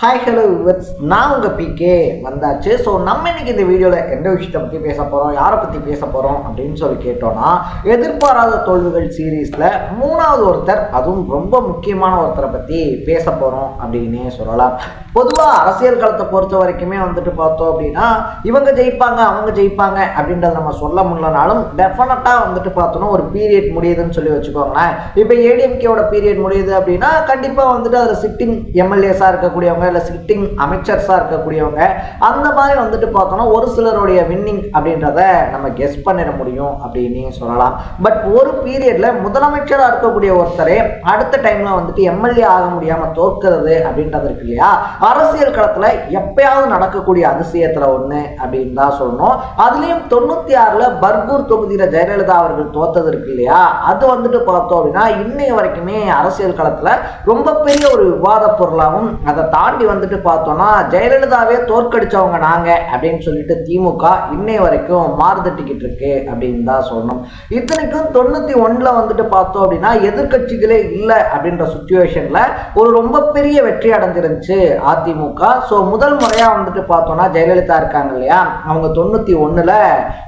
Hi hello viewers நான் உங்கள் PK வந்தாச்சு. ஸோ நம்ம இன்னைக்கு இந்த வீடியோவில் எந்த விஷயத்தை பற்றி பேச போகிறோம் யாரை பற்றி பேச போகிறோம் அப்படின்னு சொல்லி கேட்டோன்னா எதிர்பாராத தோல்விகள் சீரீஸில் மூணாவது ஒருத்தர் அதுவும் ரொம்ப முக்கியமான ஒருத்தரை பற்றி பேச போகிறோம் அப்படின்னே சொல்லலாம். பொதுவாக அரசியல் களத்தை பொறுத்த வரைக்குமே வந்துட்டு பார்த்தோம் அப்படின்னா இவங்க ஜெயிப்பாங்க அவங்க ஜெயிப்பாங்க அப்படின்றத நம்ம சொல்ல முடியலனாலும் டெஃபினட்டாக வந்துட்டு பார்த்தோன்னா ஒரு பீரியட் முடியுதுன்னு சொல்லி வச்சுக்கோங்களேன். இப்போ ஏடிஎம்கேவோட பீரியட் முடியுது அப்படின்னா கண்டிப்பாக வந்துட்டு அதில் சிட்டிங் எம்எல்ஏஸாக இருக்கக்கூடியவங்க இல்லை சிட்டிங் அமைச்சர்ஸாக இருக்கக்கூடியவங்க அந்த மாதிரி வந்துட்டு பார்த்தோன்னா ஒரு சிலருடைய வின்னிங் அப்படின்றத நம்ம கெஸ் பண்ணிட முடியும் அப்படின்னு சொல்லலாம். பட் ஒரு பீரியடில் முதலமைச்சராக இருக்கக்கூடிய ஒருத்தரே அடுத்த டைமில் வந்துட்டு எம்எல்ஏ ஆக முடியாமல் தோற்கிறது அப்படின்றது இருக்கு இல்லையா? அரசியல் களத்தில் எப்பயாவது நடக்கக்கூடிய அதிசயத்தில் ஒன்று அப்படின்னு தான் சொல்லணும். அதுலேயும் தொண்ணூத்தி ஆறில் பர்கூர் தொகுதியில் ஜெயலலிதா அவர்கள் தோத்தது இருக்கு இல்லையா? அது வந்துட்டு பார்த்தோம் அப்படின்னா இன்னைய வரைக்குமே அரசியல் களத்தில் ரொம்ப பெரிய ஒரு விவாத பொருளாகவும் அதை தாண்டி வந்துட்டு பார்த்தோம்னா ஜெயலலிதாவே தோற்கடிச்சவங்க நாங்க அப்படின்னு சொல்லிட்டு திமுக இன்னைய வரைக்கும் மாறுதட்டிக்கிட்டு இருக்கு அப்படின்னு தான் சொல்லணும். இத்தனைக்கும் தொண்ணூத்தி ஒன்றில் வந்துட்டு பார்த்தோம் அப்படின்னா எதிர்க்கட்சிகளே இல்லை அப்படின்ற சுச்சுவேஷன்ல ஒரு ரொம்ப பெரிய வெற்றி அடைஞ்சிருந்துச்சு. அதிமுக. ஸோ முதல் முறையா வந்துட்டு பார்த்தோம்னா ஜெயலலிதா இருக்காங்க இல்லையா? அவங்க தொண்ணூத்தி ஒண்ணுல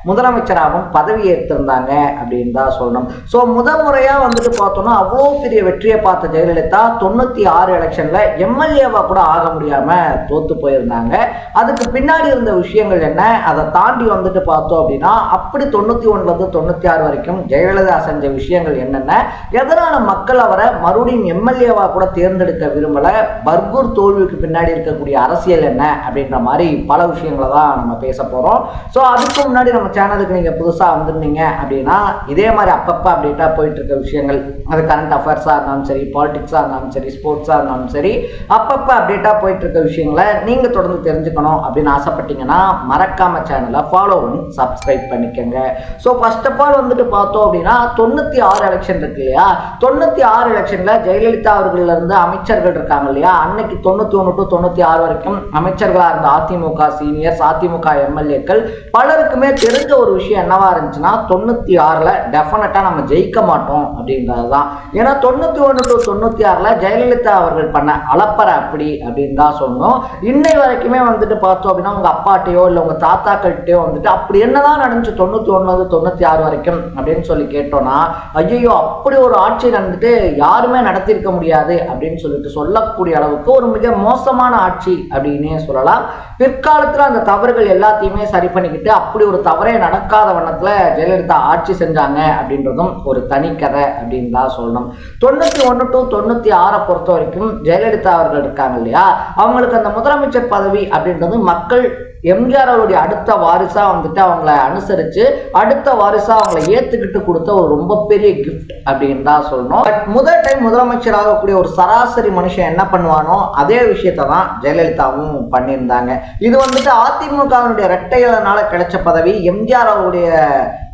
முதலமைச்சராகவும் பதவி ஏற்றிருந்தாங்க அப்படின்னு தான் சொல்லணும். ஸோ முதல் முறையா வந்துட்டு பார்த்தோம்னா அவ்வளோ பெரிய வெற்றியை பார்த்த ஜெயலலிதா தொண்ணூத்தி ஆறு எலெக்ஷனில் எம்எல்ஏவாக கூட ஆக முடியாம தோத்து போயிருந்தாங்க. அதுக்கு பின்னாடி இருந்த விஷயங்கள் என்ன? அதை தாண்டி வந்துட்டு பார்த்தோம் அப்படின்னா அப்படி தொண்ணூத்தி ஒண்ணுல தொண்ணூற்றி தொண்ணூத்தி ஆறு வரைக்கும் ஜெயலலிதா செஞ்ச விஷயங்கள் என்னென்ன? எதனால மக்கள் அவரை மறுபடியும் எம்எல்ஏவாக கூட தேர்ந்தெடுக்க விரும்பலை? பர்கூர் தோல்விக்கு பின்னாடி இருக்கக்கூடிய அரசியல் என்ன அப்படின்ற மாதிரி பல விஷயங்களை தான் நம்ம பேச போகிறோம் ஸோ அதுக்கு முன்னாடி நம்ம சேனலுக்கு நீங்கள் புதுசாக வந்திருந்தீங்க அப்படின்னா இதே மாதிரி அப்பப்போ அப்டேட்டாக போயிட்டு இருக்க விஷயங்கள் அது கரண்ட் அஃபேர்ஸாக இருந்தாலும் சரி பாலிட்டிக்ஸாக இருந்தாலும் சரி ஸ்போர்ட்ஸாக இருந்தாலும் சரி அப்பப்போ அப்டேட்டாக போயிட்டு இருக்க விஷயங்களை நீங்கள் தொடர்ந்து தெரிஞ்சுக்கணும் அப்படின்னு ஆசைப்பட்டீங்கன்னா மறக்காம சேனலை ஃபாலோ பண்ணி சப்ஸ்கிரைப் பண்ணிக்கோங்க. ஸோ ஃபர்ஸ்ட் ஆஃப் ஆல் வந்துட்டு பார்த்தோம் அப்படின்னா தொண்ணூற்றி ஆறு எலெக்ஷன் இருக்கு இல்லையா? தொண்ணூற்றி ஆறு எலெக்ஷனில் ஜெயலலிதா அவர்கள் இருந்து அமைச்சர்கள் இருக்காங்க இல்லையா? அன்னைக்கு தொண்ணூற்றி ஒன்று டு தொண்ணூத்தி ஆறு வரைக்கும் அமைச்சர்களா இருந்த அதிமுக சீனியர்ஸ் அதிமுக எம்எல்ஏக்கள் பலருக்குமே தெரிஞ்ச ஒரு விஷயம் என்னவா இருந்துச்சுன்னா தொண்ணூத்தி ஆறுல டெஃபினட்டா நம்ம ஜெயிக்க மாட்டோம் அப்படின்றது தான் ஏன்னா தொண்ணூத்தி ஒன்று டு தொண்ணூத்தி ஆறுல ஜெயலலிதா அவர்கள் பண்ண அலப்பற அப்படி அப்படின்னு தான் சொன்னோம் இன்னை வரைக்குமே வந்துட்டு பார்த்தோம் அப்படின்னா உங்க அப்பாட்டையோ இல்லை உங்க தாத்தாக்கள்கிட்டயோ வந்துட்டு அப்படி என்னதான் நடந்துச்சு தொண்ணூத்தி ஒன்பது தொண்ணூத்தி ஆறு வரைக்கும் அப்படின்னு சொல்லி கேட்டோம்னா ஐயோ அப்படி ஒரு ஆட்சி நடந்துட்டு யாருமே நடத்தியிருக்க முடியாது அப்படின்னு சொல்லிட்டு சொல்லக்கூடிய அளவுக்கு ஒரு மிக மோசமான ஆட்சி அப்படின்னே சொல்லலாம். பிற்காலத்தில் அந்த தவறுகள் எல்லாத்தையுமே சரி பண்ணிக்கிட்டு அப்படி ஒரு தவறே நடக்காத வண்ணத்துல ஜெயலலிதா ஆட்சி செஞ்சாங்க அப்படின்றதும் ஒரு தனி கதை அப்படின்னு தான் சொல்லணும். தொண்ணூத்தி ஒன்று டு தொண்ணூத்தி ஆறை பொறுத்த வரைக்கும் ஜெயலலிதா அவர்கள் இருக்காங்க இல்லையா? அவங்களுக்கு அந்த முதலமைச்சர் பதவி அப்படின்றது மக்கள் எம்ஜிஆர் அவருடைய அடுத்த வாரிசா வந்துட்டு அவங்கள அனுசரிச்சு அடுத்த வாரிசா அவங்கள ஏத்துக்கிட்டு கொடுத்த ஒரு ரொம்ப பெரிய கிஃப்ட் அப்படின்னு தான் சொல்லணும். பட் முதல் டைம் முதலமைச்சர் ஆகக்கூடிய ஒரு சராசரி மனுஷன் என்ன பண்ணுவானோ அதே விஷயத்தை தான் ஜெயலலிதாவும் பண்ணியிருந்தாங்க. இது வந்துட்டு அதிமுகவினுடைய ரெட்டையிலனால கிடைச்ச பதவி எம்ஜிஆர் அவருடைய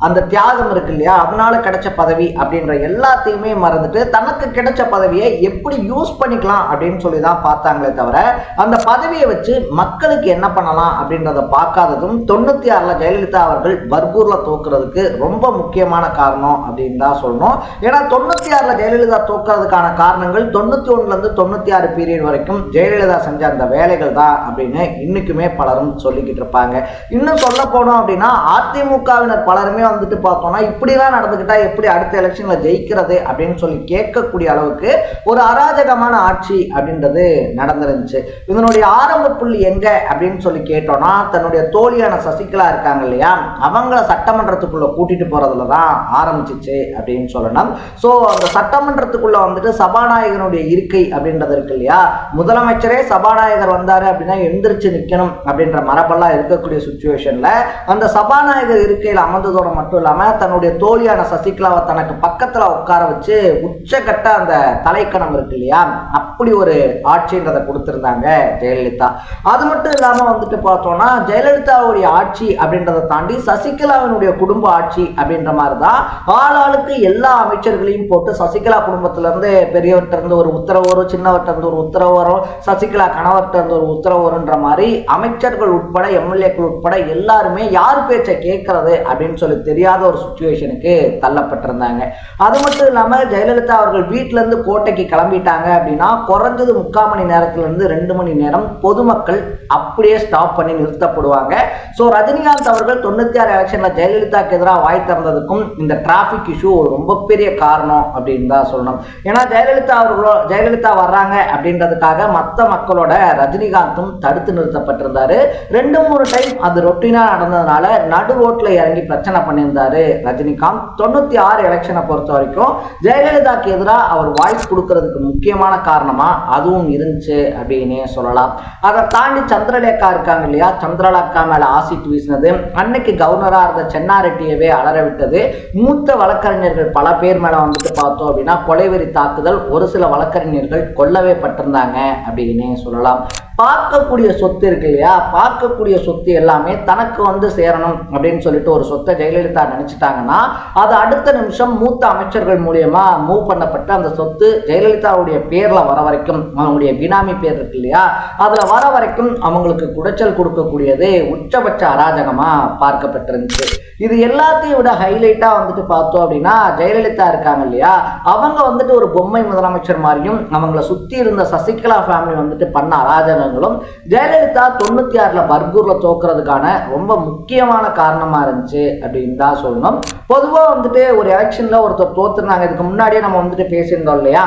அந்த தியாகம் இருக்கு இல்லையா? அதனால கிடைச்ச பதவி அப்படின்ற எல்லாத்தையுமே மறந்துட்டு தனக்கு கிடைச்ச பதவியை எப்படி யூஸ் பண்ணிக்கலாம் அப்படின்னு சொல்லி தான் பார்த்தாங்களே தவிர அந்த பதவியை வச்சு மக்களுக்கு என்ன பண்ணலாம் அப்படின்றத பார்க்காததும் தொண்ணூத்தி ஆறுல ஜெயலலிதா அவர்கள் பர்பூர்ல தோக்குறதுக்கு ரொம்ப முக்கியமான காரணம் அப்படின்னு தான் சொல்லணும். ஏன்னா தொண்ணூத்தி ஆறுல ஜெயலலிதா தோக்குறதுக்கான காரணங்கள் தொண்ணூத்தி ஒண்ணுல இருந்து தொண்ணூத்தி ஆறு பீரியட் வரைக்கும் ஜெயலலிதா செஞ்ச அந்த வேலைகள் தான் அப்படின்னு இன்னைக்குமே பலரும் சொல்லிக்கிட்டு இருப்பாங்க. இன்னும் சொல்ல போனோம் அப்படின்னா அதிமுகவினர் பலருமே வந்துட்டு பார்த்தோம்னா இப்படிலாம் நடந்துக்கிட்டா எப்படி அடுத்த எலெக்ஷன்ல ஜெயிக்கிறது அப்படின்னு சொல்லி கேட்கக்கூடிய அளவுக்கு ஒரு அராஜகமான ஆட்சி அப்படின்றது நடந்துருந்துச்சு. இதனுடைய ஆரம்ப புள்ளி எங்க அப்படின்னு சொல்லி கேட்டோம்னா தன்னுடைய தோழியான சசிகலா இருக்காங்க இல்லையா? அவங்கள சட்டமன்றத்துக்குள்ள கூட்டிட்டு போறதுல தான் ஆரம்பிச்சிச்சு அப்படின்னு சொல்லணும். ஸோ அந்த சட்டமன்றத்துக்குள்ள வந்துட்டு சபாநாயகனுடைய இருக்கை அப்படின்றது இருக்கு இல்லையா? முதலமைச்சரே சபாநாயகர் வந்தாரு அப்படின்னா எந்திரிச்சு நிக்கணும் அப்படின்ற மரபெல்லாம் இருக்கக்கூடிய சுச்சுவேஷன்ல அந்த சபாநாயகர் இருக்கையில் அமர்ந்ததோட மட்டும் இல்லாம தன்னுடைய தோழியான சசிகலாவை தனக்கு பக்கத்துல உட்கார வச்சு உச்சக்கட்ட அந்த தலைக்கணம் இருக்கு இல்லையா? அப்படி ஒரு ஆட்சின்றதை கொடுத்திருந்தாங்க ஜெயலலிதா. அது மட்டும் இல்லாம வந்துட்டு பார்த்தோம்னா ஜெயலலிதாவுடைய ஆட்சி அப்படின்றத தாண்டி சசிகலாவினுடைய குடும்ப ஆட்சி அப்படின்ற மாதிரி தான் ஆளாளுக்கு எல்லா அமைச்சர்களையும் போட்டு சசிகலா குடும்பத்துல இருந்து பெரியவர்கிட்ட இருந்து ஒரு உத்தரவு வரும் சின்னவர்கிட்ட இருந்து ஒரு உத்தரவு வரும் சசிகலா கணவர்கிட்ட இருந்து ஒரு உத்தரவு வரும்ன்ற மாதிரி அமைச்சர்கள் உட்பட எம்எல்ஏக்கள் உட்பட எல்லாருமே யார் பேச்சை கேட்கறது அப்படின்னு சொல்லி தெரியாத ஒரு சுச்சுவேஷனுக்கு தள்ளப்பட்டிருந்தாங்க. அது மட்டும் இல்லாமல் ஜெயலலிதா அவர்கள் வீட்டிலேருந்து கோட்டைக்கு கிளம்பிட்டாங்க அப்படின்னா குறைஞ்சது முக்கால் மணி நேரத்துலேருந்து ரெண்டு மணி நேரம் பொதுமக்கள் அப்படியே ஸ்டாப் பண்ணி நிறுத்தப்படுவாங்க. ஸோ ரஜினிகாந்த் அவர்கள் தொண்ணூற்றி ஆறு எலெக்ஷனில் ஜெயலலிதாக்கு எதிராக வாய் திறந்ததுக்கும் இந்த டிராஃபிக் இஷ்யூ ரொம்ப பெரிய காரணம் அப்படின்னு தான் சொல்லணும். ஏன்னா ஜெயலலிதா அவர்களோ ஜெயலலிதா வர்றாங்க அப்படின்றதுக்காக மற்ற மக்களோட ரஜினிகாந்தும் தடுத்து நிறுத்தப்பட்டிருந்தாரு. ரெண்டு மூணு டைம் அது ரொட்டீனாக நடந்ததுனால நடு ரோட்டில் இறங்கி பிரச்சனை பண்ணியிருந்தாரு ரஜினிகாந்த். தொண்ணூற்றி ஆறு எலெக்ஷனை பொறுத்த வரைக்கும் ஜெயலலிதாக்கு எதிராக அவர் வாய்ஸ் கொடுக்கறதுக்கு முக்கியமான காரணமா அதுவும் இருந்துச்சு அப்படின்னே சொல்லலாம். அதை தாண்டி சந்திரலேகா இருக்காங்க இல்லையா? சந்திரலேகா மேல ஆசிட் வீசினது. அன்னைக்கு கவர்னரா இருந்த சென்னாரெட்டியவே அலற விட்டது. மூத்த வழக்கறிஞர்கள் பல பேர் மேல வந்துட்டு பார்த்தோம் அப்படின்னா கொலைவெறி தாக்குதல் ஒரு சில வழக்கறிஞர்கள் கொல்லவே பட்டிருந்தாங்க அப்படின்னே சொல்லலாம். பார்க்கக்கூடிய சொத்து இருக்கு இல்லையா? பார்க்கக்கூடிய சொத்து எல்லாமே தனக்கு வந்து சேரணும் அப்படின்னு சொல்லிட்டு ஒரு சொத்தை ஜெயலலிதா நினைச்சிட்டாங்கன்னா அது அடுத்த நிமிஷம் மூத்த அமைச்சர்கள் மூலியமா மூவ் பண்ணப்பட்ட அந்த சொத்து ஜெயலலிதாவுடைய பேர்ல வர வரைக்கும் அவங்களுடைய பினாமி பேர் இருக்கு இல்லையா? அதுல வர வரைக்கும் அவங்களுக்கு குடைச்சல் கொடுக்கக்கூடியது உச்சபட்ச அராஜகமா பார்க்கப்பட்டிருந்துச்சு இது எல்லாத்தையும் விட ஹைலைட்டா வந்துட்டு பார்த்தோம் அப்படின்னா ஜெயலலிதா இருக்காங்க இல்லையா? அவங்க வந்துட்டு ஒரு பொம்மை முதலமைச்சர் மாதிரியும் அவங்கள சுத்தி இருந்த சசிகலா ஃபேமிலி வந்துட்டு பண்ண அராஜகம் அராஜகங்களும் ஜெயலலிதா தொண்ணூத்தி ஆறுல பர்கூர்ல தோக்குறதுக்கான ரொம்ப முக்கியமான காரணமா இருந்துச்சு அப்படின்னு தான் சொல்லணும். பொதுவா வந்துட்டு ஒரு எலெக்ஷன்ல ஒருத்தர் தோத்துருந்தாங்க. இதுக்கு முன்னாடியே நம்ம வந்துட்டு பேசியிருந்தோம் இல்லையா?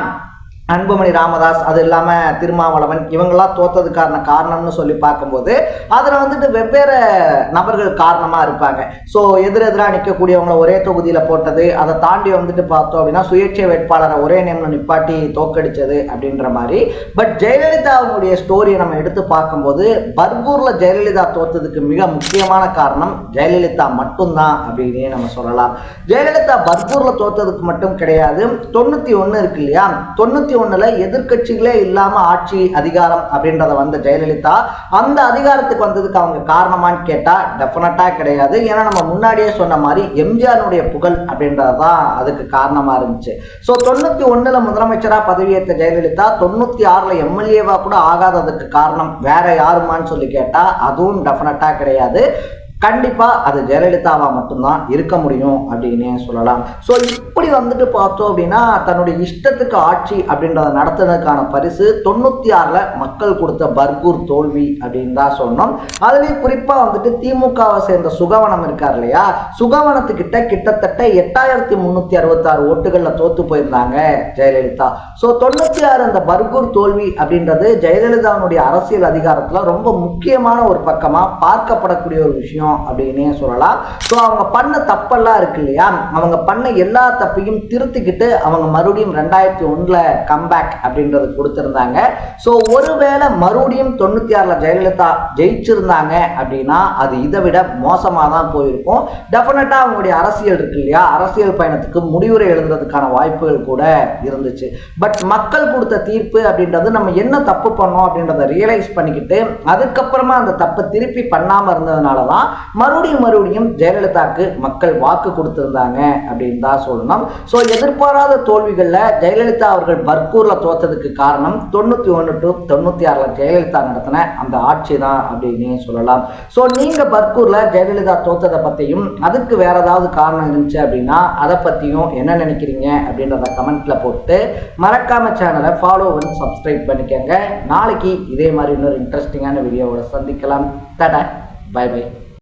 அன்புமணி ராமதாஸ் அது இல்லாமல் திருமாவளவன் இவங்கெல்லாம் தோத்ததுக்கான காரணம்னு சொல்லி பார்க்கும்போது அதில் வந்துட்டு வெவ்வேறு நபர்கள் காரணமாக இருப்பாங்க. ஸோ எதிரெதிராக நிற்கக்கூடியவங்கள ஒரே தொகுதியில் போட்டது அதை தாண்டி வந்துட்டு பார்த்தோம் அப்படின்னா சுயேட்சை வேட்பாளரை ஒரே நேமில் நிப்பாட்டி தோக்கடிச்சது அப்படின்ற மாதிரி. பட் ஜெயலலிதா அவங்களுடைய ஸ்டோரியை நம்ம எடுத்து பார்க்கும்போது பர்பூரில் ஜெயலலிதா தோத்ததுக்கு மிக முக்கியமான காரணம் ஜெயலலிதா மட்டும்தான் அப்படின்னே நம்ம சொல்லலாம். ஜெயலலிதா பர்பூரில் தோத்ததுக்கு மட்டும் கிடையாது. தொண்ணூற்றி ஒன்று இருக்கு இல்லையா? தொண்ணூற்றி ஒண்ணுல எதிர்க்கட்சிகளே இல்லாம ஆட்சி அதிகாரம் அப்படின்றத வந்த ஜெயலலிதா அந்த அதிகாரத்துக்கு வந்ததுக்கு அவங்க காரணமான்னு கேட்டா டெஃபினட்டா கிடையாது. ஏன்னா நம்ம முன்னாடியே சொன்ன மாதிரி எம்ஜிஆருடைய புகழ் அப்படின்றதுதான் அதுக்கு காரணமா இருந்துச்சு. ஸோ தொண்ணூத்தி ஒண்ணுல முதலமைச்சரா பதவியேற்ற ஜெயலலிதா தொண்ணூத்தி ஆறுல எம்எல்ஏவா கூட ஆகாததுக்கு காரணம் வேற யாருமான்னு சொல்லி கேட்டா அதுவும் டெஃபினட்டா கிடையாது. கண்டிப்பாக அது ஜெயலலிதாவாக மட்டும்தான் இருக்க முடியும் அப்படின்னே சொல்லலாம். ஸோ இப்படி வந்துட்டு பார்த்தோம் அப்படின்னா தன்னுடைய இஷ்டத்துக்கு ஆட்சி அப்படின்றத நடத்துனதுக்கான பரிசு தொண்ணூற்றி ஆறில் மக்கள் கொடுத்த பர்கூர் தோல்வி அப்படின்னு தான் சொன்னோம் அதுலேயும் குறிப்பாக வந்துட்டு திமுகவை சேர்ந்த சுகவனம் இருக்கார் இல்லையா? சுகவனத்துக்கிட்ட கிட்டத்தட்ட எட்டாயிரத்தி முந்நூற்றி அறுபத்தாறு ஓட்டுகளில் தோற்று போயிருந்தாங்க ஜெயலலிதா. ஸோ தொண்ணூற்றி ஆறு அந்த பர்கூர் தோல்வி அப்படின்றது ஜெயலலிதாவுடைய அரசியல் அதிகாரத்தில் ரொம்ப முக்கியமான ஒரு பக்கமாக பார்க்கப்படக்கூடிய ஒரு விஷயம். அப்படின்னே சொல்லலாம். ஸோ அவங்க பண்ண தப்பெல்லாம் இருக்கு இல்லையா? அவங்க பண்ண எல்லா தப்பையும் திருத்திக்கிட்டு அவங்க மறுபடியும் ரெண்டாயிரத்தி ஒன்றில் கம்பேக் அப்படின்றது கொடுத்துருந்தாங்க. ஸோ ஒருவேளை மறுபடியும் தொண்ணூற்றி ஆறில் ஜெயலலிதா ஜெயிச்சிருந்தாங்க அப்படின்னா அது இதை விட மோசமாக தான் போயிருக்கும் டெஃபினட்டாக அவங்களுடைய அரசியல் இருக்கு இல்லையா? அரசியல் பயணத்துக்கு முடிவுரை எழுதுறதுக்கான வாய்ப்புகள் கூட இருந்துச்சு. பட் மக்கள் கொடுத்த தீர்ப்பு அப்படின்றது நம்ம என்ன தப்பு பண்ணோம் அப்படின்றத ரியலைஸ் பண்ணிக்கிட்டு அதுக்கப்புறமா அந்த தப்பை திருப்பி பண்ணாமல் இருந்ததுனால தான் மறுபடியும் மறுபடியும் ஜெயலலிதாக்கு மக்கள் வாக்கு கொடுத்துருந்தாங்க அப்படின்னு தான் சொல்லணும். ஸோ எதிர்பாராத தோல்விகளில் ஜெயலலிதா அவர்கள் பர்கூரில் தோத்ததுக்கு காரணம் தொண்ணூற்றி ஒன்று டு தொண்ணூற்றி ஆறில் ஜெயலலிதா நடத்தின அந்த ஆட்சி தான் அப்படின்னு சொல்லலாம். ஸோ நீங்கள் பர்கூரில் ஜெயலலிதா தோத்ததை பற்றியும் அதுக்கு வேற ஏதாவது காரணம் இருந்துச்சு அப்படின்னா அதை பற்றியும் என்ன நினைக்கிறீங்க அப்படின்றத கமெண்ட்டில் போட்டு மறக்காம சேனலை ஃபாலோ பண்ணி சப்ஸ்கிரைப் பண்ணிக்கோங்க. நாளைக்கு இதே மாதிரி இன்னொரு இன்ட்ரெஸ்டிங்கான வீடியோவோட சந்திக்கலாம். தட பை பை